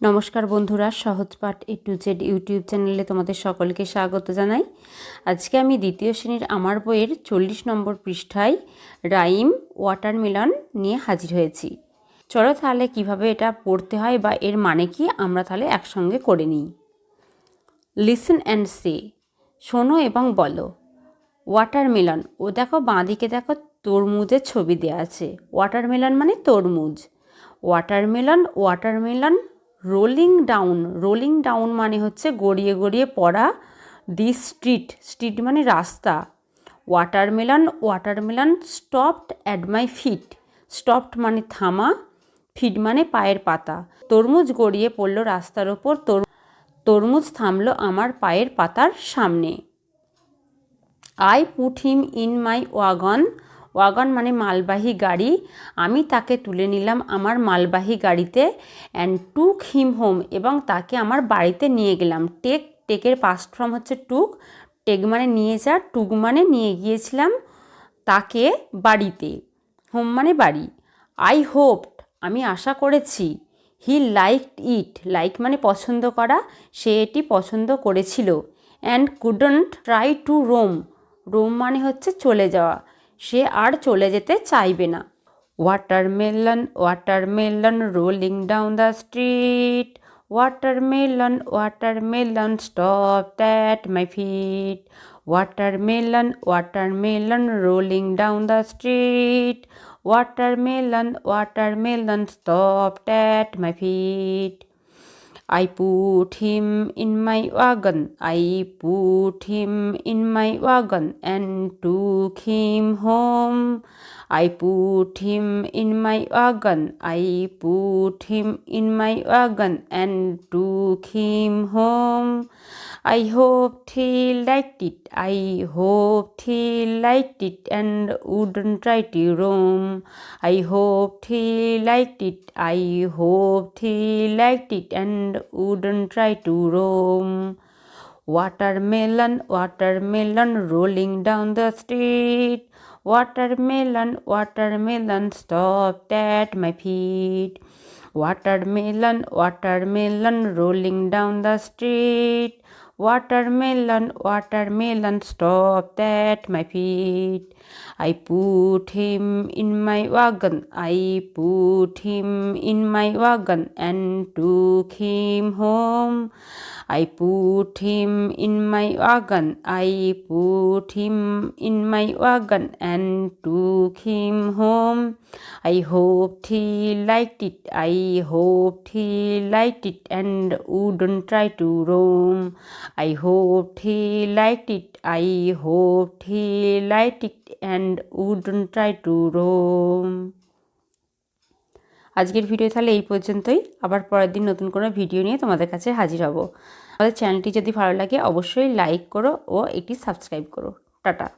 নমস্কার বন্ধুরা Sahajpath A to Z YouTube চ্যানেলে তোমাদের সকলকে স্বাগত জানাই। আজকে আমি দ্বিতীয় শ্রেণির আমার বইয়ের চল্লিশ নম্বর পৃষ্ঠায় রাইম ওয়াটারমেলন নিয়ে হাজির হয়েছি। চলো তাহলে কীভাবে এটা পড়তে হয় বা এর মানে কি আমরা তাহলে একসঙ্গে করে নিই। লিসন অ্যান্ড সে শোনো এবং বলো। ওয়াটারমেলন ও দেখো বাঁদিকে দেখো তরমুজের ছবি দেওয়া আছে। ওয়াটারমেলন মানে তরমুজ। Watermelon watermelon rolling down rolling down মানে হচ্ছে গড়িয়ে গড়িয়ে পড়া দি স্ট্রিট স্ট্রিট মানে রাস্তা। Watermelon watermelon stopped at my feet stopped মানে থামা ফিট মানে পায়ের পাতা। তরমুজ গড়িয়ে পড়ল রাস্তার ওপর, তর তরমুজ থামলো আমার পায়ের পাতার সামনে। I put him in my wagon wagon মানে মালবাহী গাড়ি। আমি তাকে তুলে নিলাম আমার মালবাহী গাড়িতে অ্যান্ড টুক হিম হোম এবং তাকে আমার বাড়িতে নিয়ে গেলাম। টেক টেকের পাস্ট ফর্ম হচ্ছে টুক টেক মানে নিয়ে যা টুক মানে নিয়ে গিয়েছিলাম তাকে বাড়িতে। হোম মানে বাড়ি। আই হোপড আমি আশা করেছি। হি লাইক ইট লাইক মানে পছন্দ করা, সে এটি পছন্দ করেছিল। And couldn't try to roam roam মানে হচ্ছে চলে যাওয়া। সে আর চলে যেতে চাইবে না। Watermelon watermelon rolling down the street watermelon watermelon stop that my feet watermelon watermelon rolling down the street watermelon watermelon stop that my feet I put him in my wagon. I put him in my wagon and took him home. I put him in my wagon. I put him in my wagon and took him home. I hoped he liked it. I hoped he liked it and wouldn't try to roam. I hoped he liked it. I hoped he liked it and wouldn't try to roam. Watermelon, watermelon rolling down the street. Watermelon, watermelon stop at my feet. Watermelon, watermelon rolling down the street. Watermelon, watermelon stop at my feet. I put him in my wagon. I put him in my wagon and took him home. I put him in my wagon. I put him in my wagon and took him home. I hoped he liked it. I hoped he liked it and wouldn't try to roam. I hoped he liked it. I hoped he liked it and wouldn't try to roam. আজকের video তাহলে এই পর্যন্তই। আবার পরের দিন নতুন কোনো video নিয়ে তোমাদের কাছে হাজির হব। আমাদের চ্যানেলটি যদি ভালো লাগে, অবশ্যই লাইক করো ও এটি সাবস্ক্রাইব করো। টাটা।